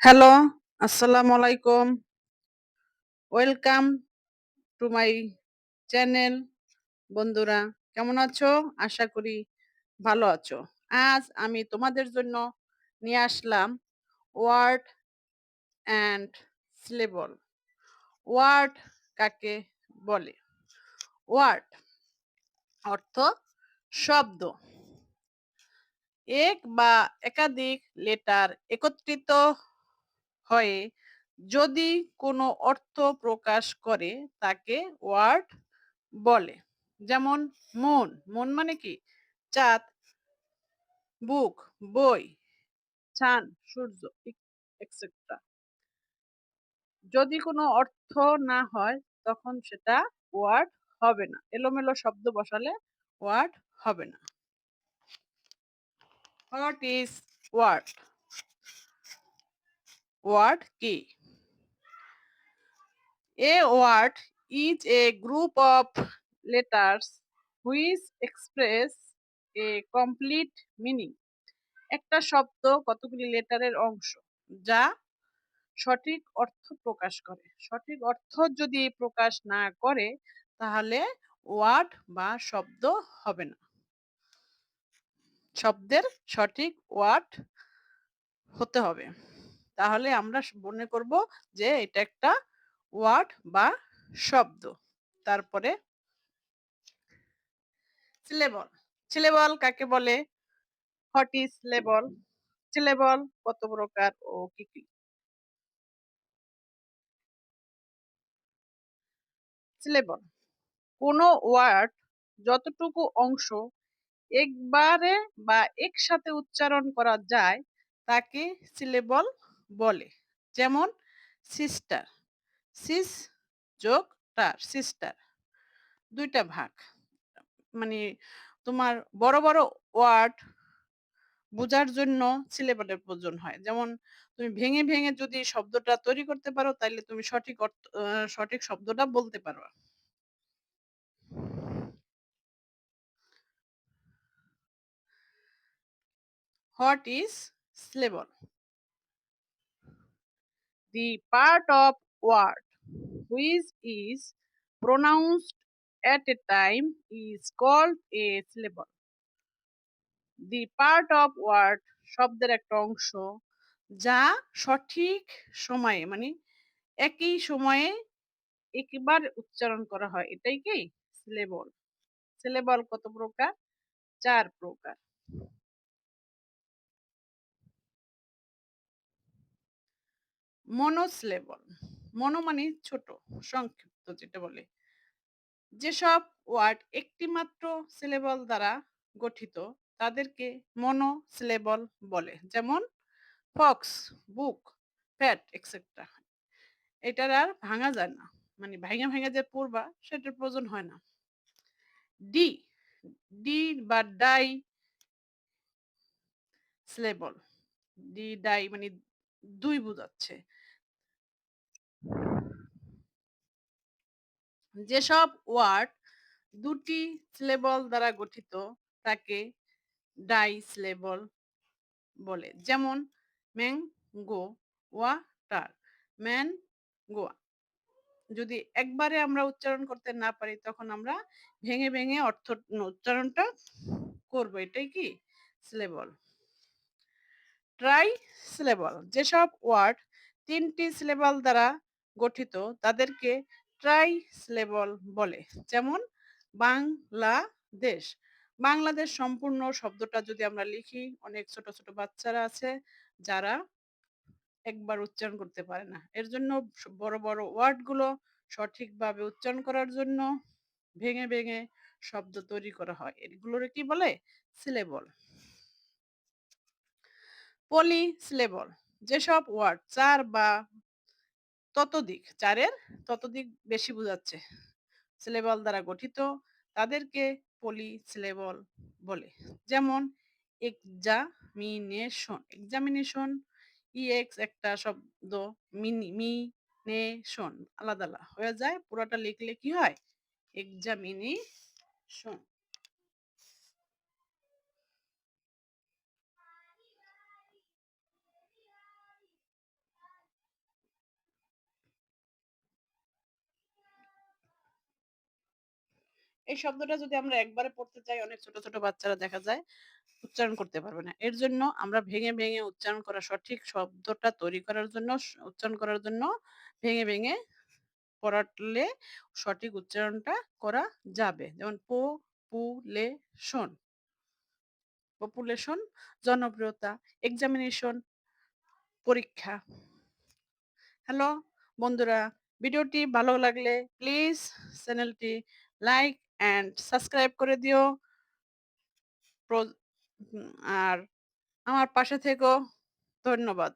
Hello, আসসালামু আলাইকুম। Welcome to my channel. বন্ধুরা কেমন আছো? আশা করি ভালো আছো। আজ আমি তোমাদের জন্য নিয়ে আসলাম ওয়ার্ড অ্যান্ড সিলেবল। ওয়ার্ড কাকে বলে? ওয়ার্ড অর্থ শব্দ। এক বা একাধিক লেটার একত্রিত হয়ে, যদি কোনো অর্থ প্রকাশ করে তাকে ওয়ার্ড বলে। যেমন মন মন মানে কি? চাঁদ, বুক, বই চান সূর্য এক্সেট্রা যদি কোনো অর্থ না হয়, তখন সেটা ওয়ার্ড হবে না। এলোমেলো শব্দ বসালে ওয়ার্ড হবে না। What is word? ওয়ার্ড কি? A word is a group of letters which express a complete meaning. একটা শব্দ কতগুলি লেটারের অংশ? যা সঠিক অর্থ প্রকাশ করে। সঠিক অর্থ যদি প্রকাশ না করে, তাহলে ওয়ার্ড বা শব্দ হবে না। শব্দের সঠিক ওয়ার্ড হতে হবে। তাহলে আমরা মনে করব যে এটা একটা ওয়ার্ড বা শব্দ। তারপরে সিলেবল সিলেবল কাকে বলে? ইজ সিলেবল সিলেবল কত প্রকার ও কি কি? সিলেবল কোন ওয়ার্ড যতটুকু অংশ একবারে বা একসাথে উচ্চারণ করা যায়, তাকে সিলেবল বলে। যেমন, সিস্টার। সিস যোগ টার সিস্টার। দুইটা ভাগ। মানে তোমার বড় বড় ওয়ার্ড বোঝার জন্য সিলেবালের প্রয়োজন হয়। যেমন, তুমি ভেঙে ভেঙে যদি শব্দটা তৈরি করতে পারো তাহলে তুমি সঠিক সঠিক শব্দটা বলতে পারো। What is syllable? The part of word which is pronounced at a time is called a syllable. The part of word শব্দের একটা অংশ যা সঠিক সময়ে মানে একই সময়ে একবার উচ্চারণ করা হয় এটাই কি সিলেবল সিলেবল কত প্রকার চার প্রকার মনোসিলেবল মনো মানে ছোট, সংক্ষিপ্ত যেটা বলে। যেসব ওয়ার্ড একটি মাত্র সিলেবল দ্বারা গঠিত, তাদেরকে মনো সিলেবল বলে। যেমন, ফক্স, বুক, ফ্যাট এক্সেট্রা এটার আর ভাঙা যায় না। মানে ভাঙা ভাঙা যে পড়বা, সেটার প্রয়োজন হয় না। ডি ডি বা ডাই সিলেবল। ডি, ডাই মানে দুই বোঝাচ্ছে। যেসব ওয়ার্ড দুটি সিলেবল দ্বারা গঠিত, তাকে ডাই সিলেবল বলে। যেমন ম্যাঙ্গো ওয়াটার ম্যান গোয়া যদি একবারে আমরা উচ্চারণ করতে না পারি, তখন আমরা ভেঙে ভেঙে অর্থ উচ্চারণটা করব। এটাই কি? সিলেবল। ট্রাই সিলেবল যেসব ওয়ার্ড তিনটি সিলেবল দ্বারা গঠিত, তাদেরকে ট্রাই সিলেবল বলে। যেমন, বাংলাদেশ। বাংলাদেশ সম্পূর্ণ শব্দটা যদি আমরা লিখি, অনেক ছোট ছোট বাচ্চারা আছে, যারা একবার উচ্চারণ করতে পারে না। এর জন্য বড় বড় ওয়ার্ডগুলো সঠিকভাবে উচ্চারণ করার জন্য ভেঙে ভেঙে শব্দ তৈরি করা হয়। এগুলোর কি বলে? সিলেবল পলি সিলেবল যেসব ওয়ার্ড চার বা ততোধিক, চারের ততোধিক বেশি বোঝাচ্ছে। সিলেবল দ্বারা গঠিত, তাদেরকে পলি সিলেবল বলে। যেমন এক্সামিনেশন এক্সামিনেশন ইএক্স একটা শব্দ মিনি মি নে শোন আলাদা আলাদা হয়ে যায়। পুরোটা লিখলে কি হয়? এক্সামিনেশন এই শব্দটা যদি আমরা একবারে পড়তে চাই অনেক ছোট, ছোট বাচ্চারা দেখা যায় উচ্চারণ করতে পারবে না। এর জন্য আমরা ভেঙে, ভেঙে উচ্চারণ করা সঠিক শব্দটা তৈরি করার জন্য উচ্চারণ করার জন্য ভেঙে, ভেঙে পড়ালে সঠিক উচ্চারণটা করা যাবে। যেমন পপুলেশন, পপুলেশন জনপ্রিয়তা, এক্সামিনেশন পরীক্ষা। হ্যালো বন্ধুরা, ভিডিওটি ভালো লাগলে প্লিজ চ্যানেলটি লাইক অ্যান্ড সাবস্ক্রাইব করে দিও। আর আমার পাশে থেকো। ধন্যবাদ।